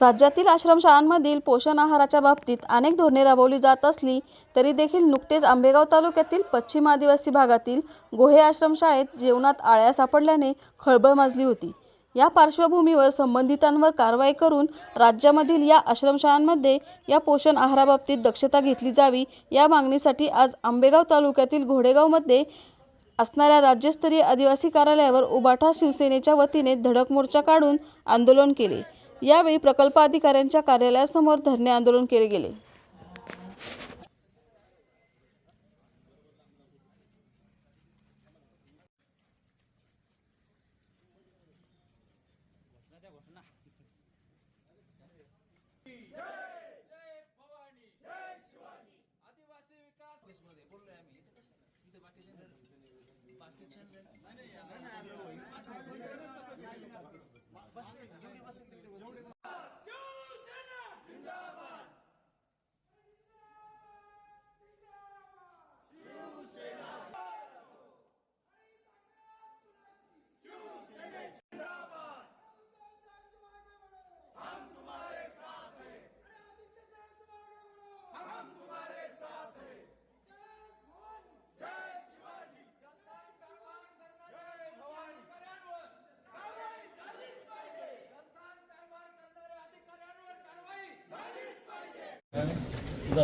राज्यातील आश्रमशाळांमधील पोषण आहाराच्या बाबतीत अनेक धोरणे राबवली जात असली तरी देखील नुकतेच आंबेगाव तालुक्यातील पश्चिम आदिवासी भागातील गोहे आश्रमशाळेत जेवणात आळ्या सापडल्याने खळबळ माजली होती. या पार्श्वभूमीवर संबंधितांवर कारवाई करून राज्यामधील या आश्रमशाळांमध्ये या पोषण आहाराबाबतीत दक्षता घेतली जावी या मागणीसाठी आज आंबेगाव तालुक्यातील घोडेगावमध्ये असणाऱ्या राज्यस्तरीय आदिवासी कार्यालयावर उबाठा शिवसेनेच्या वतीने धडक मोर्चा काढून आंदोलन केले. यावेळी प्रकल्प अधिकाऱ्यांच्या कार्यालयासमोर धरणे आंदोलन केले गेले.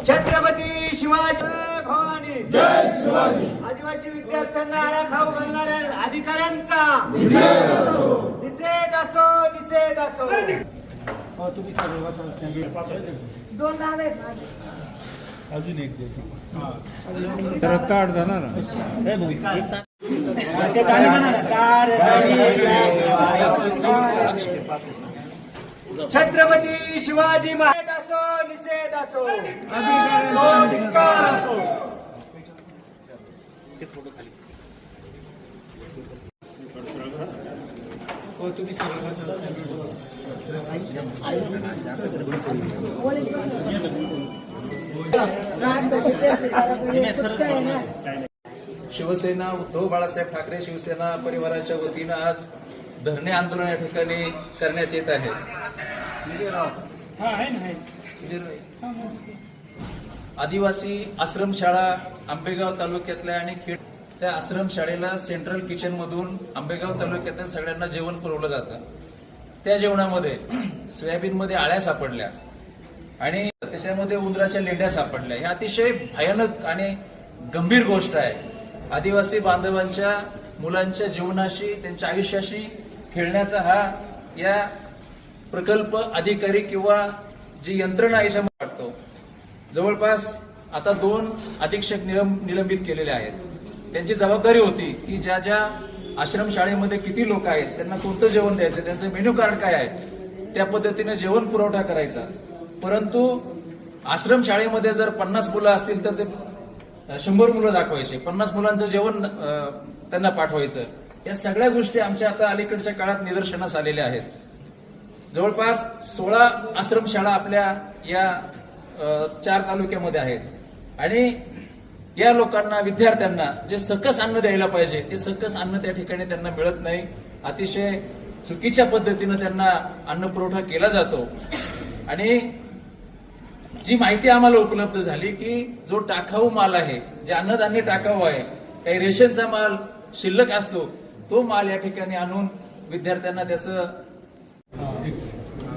छत्रपती शिवाजी भवानी. जय शिवाजी आदिवासी विद्यार्थ्यांना आळा खाऊ घालणाऱ्या अधिकाऱ्यांचा. निषेध असो निषेध असो. जरा ताट जाणार छत्रपती शिवाजी महाराज असो निषेध असो धिक्कार असो शिवसेना उद्धव बाळासाहेब ठाकरे शिवसेना परिवाराच्या वतीनं आज धरणे आंदोलन या ठिकाणी करण्यात येत आहे. आदिवासी आश्रमशाळा आंबेगाव तालुक्यातल्या आणि खेड त्या आश्रमशाळेला सेंट्रल किचन मधून आंबेगाव तालुक्यातील सगळ्यांना जेवण पुरवलं जातं. त्या जेवणामध्ये सोयाबीन मध्ये आळ्या सापडल्या आणि त्याच्यामध्ये उंदराच्या लेंड्या सापडल्या. ह्या अतिशय भयानक आणि गंभीर गोष्ट आहे. आदिवासी बांधवांच्या मुलांच्या जीवनाशी त्यांच्या आयुष्याशी खेळण्याचा हा या प्रकल्प अधिकारी किंवा जी यंत्रणा आहे याच्यामध्ये वाटतो. जवळपास आता दोन अधीक्षक निलंबित केलेले आहेत. त्यांची जबाबदारी होती की ज्या ज्या आश्रमशाळेमध्ये किती लोक आहेत त्यांना कोणतं जेवण द्यायचं त्यांचं मेन्यू कार्ड काय आहे त्या पद्धतीने जेवण पुरवठा करायचा. परंतु आश्रमशाळेमध्ये जर पन्नास मुलं असतील तर ते शंभर मुलं दाखवायचे. पन्नास मुलांचं जेवण त्यांना पाठवायचं. या सगळ्या गोष्टी आमच्या आता अलीकडच्या काळात निदर्शनास आलेल्या आहेत. जवळपास सोळा आश्रमशाळा आपल्या या चार तालुक्यामध्ये आहेत. आणि या लोकांना विद्यार्थ्यांना जे सकस अन्न द्यायला पाहिजे ते सकस अन्न त्या ठिकाणी त्यांना मिळत नाही. अतिशय चुकीच्या पद्धतीनं त्यांना अन्न पुरवठा केला जातो. आणि जी माहिती आम्हाला उपलब्ध झाली की जो टाकाऊ माल आहे जे अन्नधान्य टाकाऊ आहे काही रेशनचा माल शिल्लक असतो तो माल या ठिकाणी आणून विद्यार्थ्यांना त्याचं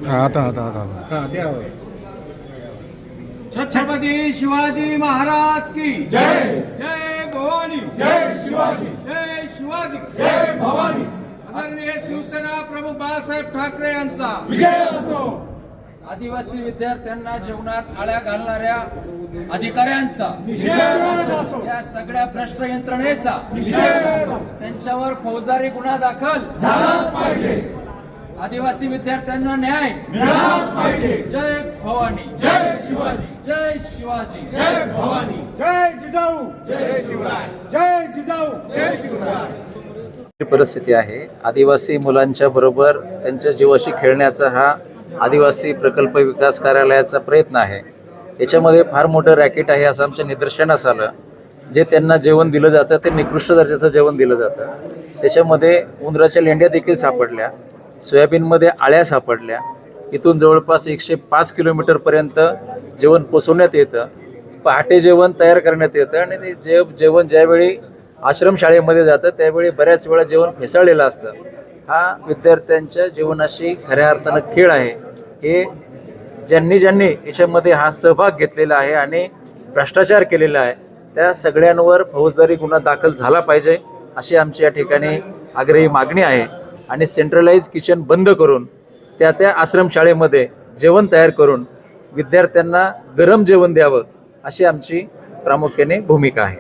आता आता आता हा द्या होय. छत्रपती शिवाजी महाराज की जय. जय भवानी. जय शिवाजी. जय शिवाजी. जय भवानी. आदरणीय शिवसेना प्रमुख बाळासाहेब ठाकरे यांचा. विजय असो. आदिवासी विद्यार्थ्यांना जेवणात आळ्या घालणाऱ्या अधिकाऱ्यांचा. निषेध असो. या सगळ्या भ्रष्ट यंत्रणेचा निषेध त्यांच्यावर फौजदारी गुन्हा दाखल. झालाच पाहिजे. आदिवासी विद्यार्थ्यांना न्याय मिळालाच पाहिजे. जय भवानी. जय शिवाजी. जय शिवाजी. जय भवानी. जय जिजाऊ. जय शिवराय. जय जिजाऊ. जय शिवराय. परिस्थिती आहे. आदिवासी मुलांच्या बरोबर त्यांच्या जीवाशी खेळण्याचा हा आदिवासी प्रकल्प विकास कार्यालयाचा प्रयत्न आहे. याच्यामध्ये फार मोठं रॅकेट आहे असं आमच्या निदर्शनास आलं. जे त्यांना जेवण दिलं जातं ते निकृष्ट दर्जाचं जेवण दिलं जातं. त्याच्यामध्ये उंदराच्या लेंड्या देखील सापडल्या. सोयाबीनमध्ये आळ्या सापडल्या. इथून जवळपास एकशे पाच किलोमीटरपर्यंत जेवण पोचवण्यात येतं. पहाटे जेवण तयार करण्यात येतं आणि ते जे जेवण ज्यावेळी आश्रमशाळेमध्ये जातं त्यावेळी बऱ्याच वेळा जेवण फेसाळलेलं असतं. हा विद्यार्थ्यांच्या जीवनाशी खऱ्या अर्थानं खेळ आहे. हे ज्यांनी ज्यांनी याच्यामध्ये हा सहभाग घेतलेला आहे आणि भ्रष्टाचार केलेला आहे त्या सगळ्यांवर फौजदारी गुन्हा दाखल झाला पाहिजे अशी आमची या ठिकाणी आग्रही मागणी आहे. आणि सेंट्रलाइज किचन बंद करून त्या त्या आश्रमशाळेमध्ये जेवण तयार करून विद्यार्थ्यांना गरम जेवण द्यावं अशी आमची प्रामुख्याने भूमिका आहे.